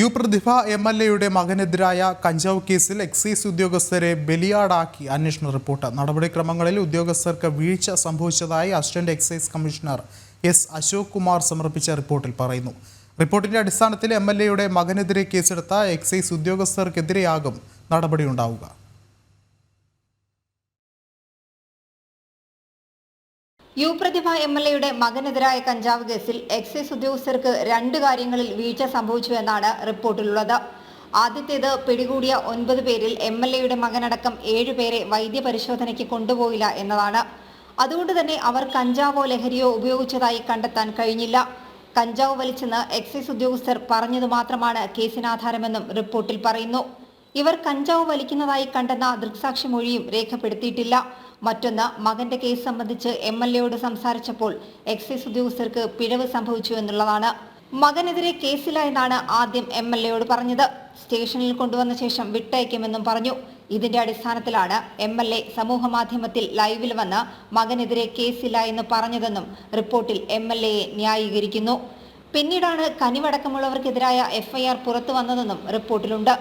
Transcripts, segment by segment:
U Prathibha M L എയുടെ മകനെതിരായ കഞ്ചാവ് കേസിൽ എക്സൈസ് ഉദ്യോഗസ്ഥരെ ബലിയാടാക്കി അന്വേഷണ റിപ്പോർട്ട്. നടപടിക്രമങ്ങളിൽ ഉദ്യോഗസ്ഥർക്ക് വീഴ്ച സംഭവിച്ചതായി assistant excise commissioner S Ashok Kumar സമർപ്പിച്ച റിപ്പോർട്ടിൽ പറയുന്നു. റിപ്പോർട്ടിന്റെ അടിസ്ഥാനത്തിൽ എം എൽ എയുടെ മകനെതിരെ കേസെടുത്ത എക്സൈസ് ഉദ്യോഗസ്ഥർക്കെതിരെയാകും നടപടിയുണ്ടാവുക. യു പ്രതിഭ എം എൽ എയുടെ മകനെതിരായ കഞ്ചാവ് കേസിൽ എക്സൈസ് ഉദ്യോഗസ്ഥർക്ക് രണ്ട് കാര്യങ്ങളിൽ വീഴ്ച സംഭവിച്ചുവെന്നാണ് റിപ്പോർട്ടിലുള്ളത്. ആദ്യത്തേത് പിടികൂടിയ ഒൻപത് പേരിൽ എം എൽ എയുടെ മകനടക്കം ഏഴുപേരെ വൈദ്യപരിശോധനയ്ക്ക് കൊണ്ടുപോയില്ല എന്നതാണ്. അതുകൊണ്ട് തന്നെ അവർ കഞ്ചാവോ ലഹരിയോ ഉപയോഗിച്ചതായി കണ്ടെത്താൻ കഴിഞ്ഞില്ല. കഞ്ചാവ് വലിച്ചെന്ന് എക്സൈസ് ഉദ്യോഗസ്ഥർ പറഞ്ഞത് മാത്രമാണ് കേസിനാധാരമെന്നും റിപ്പോർട്ടിൽ പറയുന്നു. ഇവർ കഞ്ചാവ് വലിക്കുന്നതായി കണ്ടെന്ന ദൃക്സാക്ഷി മൊഴിയും രേഖപ്പെടുത്തിയിട്ടില്ല. മറ്റൊന്ന് മകന്റെ കേസ് സംബന്ധിച്ച് എം എൽ എയോട് സംസാരിച്ചപ്പോൾ എക്സൈസ് ഉദ്യോഗസ്ഥർക്ക് പിഴവ് സംഭവിച്ചു എന്നുള്ളതാണ്. മകനെതിരെ കേസില്ല എന്നാണ് ആദ്യം എം എൽ എയോട് പറഞ്ഞത്. സ്റ്റേഷനിൽ കൊണ്ടുവന്ന ശേഷം വിട്ടയക്കുമെന്നും പറഞ്ഞു. ഇതിന്റെ അടിസ്ഥാനത്തിലാണ് എം എൽ എ സമൂഹ മാധ്യമത്തിൽ ലൈവിൽ വന്ന് മകനെതിരെ കേസില്ല എന്ന് പറഞ്ഞതെന്നും റിപ്പോർട്ടിൽ എം എൽ എയെ ന്യായീകരിക്കുന്നു. പിന്നീടാണ് കനിവടക്കമുള്ളവർക്കെതിരായ എഫ്ഐആർ പുറത്തു വന്നതെന്നും റിപ്പോർട്ടിലുണ്ട്.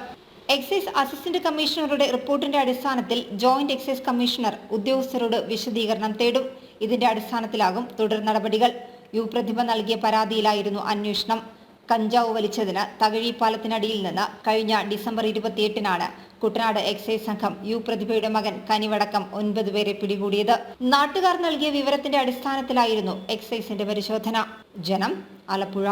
എക്സൈസ് അസിസ്റ്റന്റ് കമ്മീഷണറുടെ റിപ്പോർട്ടിന്റെ അടിസ്ഥാനത്തിൽ ജോയിന്റ് എക്സൈസ് കമ്മീഷണർ ഉദ്യോഗസ്ഥരോട് വിശദീകരണം തേടും. ഇതിന്റെ അടിസ്ഥാനത്തിലാകും തുടർ നടപടികൾ. യു പ്രതിഭ നൽകിയ പരാതിയിലായിരുന്നു അന്വേഷണം. കഞ്ചാവ് വലിച്ചതിന് തകഴി പാലത്തിനടിയിൽ നിന്ന് കഴിഞ്ഞ ഡിസംബർ ഇരുപത്തിയെട്ടിനാണ് കുട്ടനാട് എക്സൈസ് സംഘം യു പ്രതിഭയുടെ മകൻ കനിവടക്കം ഒൻപത് പേരെ പിടികൂടിയത്. നാട്ടുകാർ നൽകിയ വിവരത്തിന്റെ അടിസ്ഥാനത്തിലായിരുന്നു എക്സൈസിന്റെ പരിശോധന. ജനം ആലപ്പുഴ.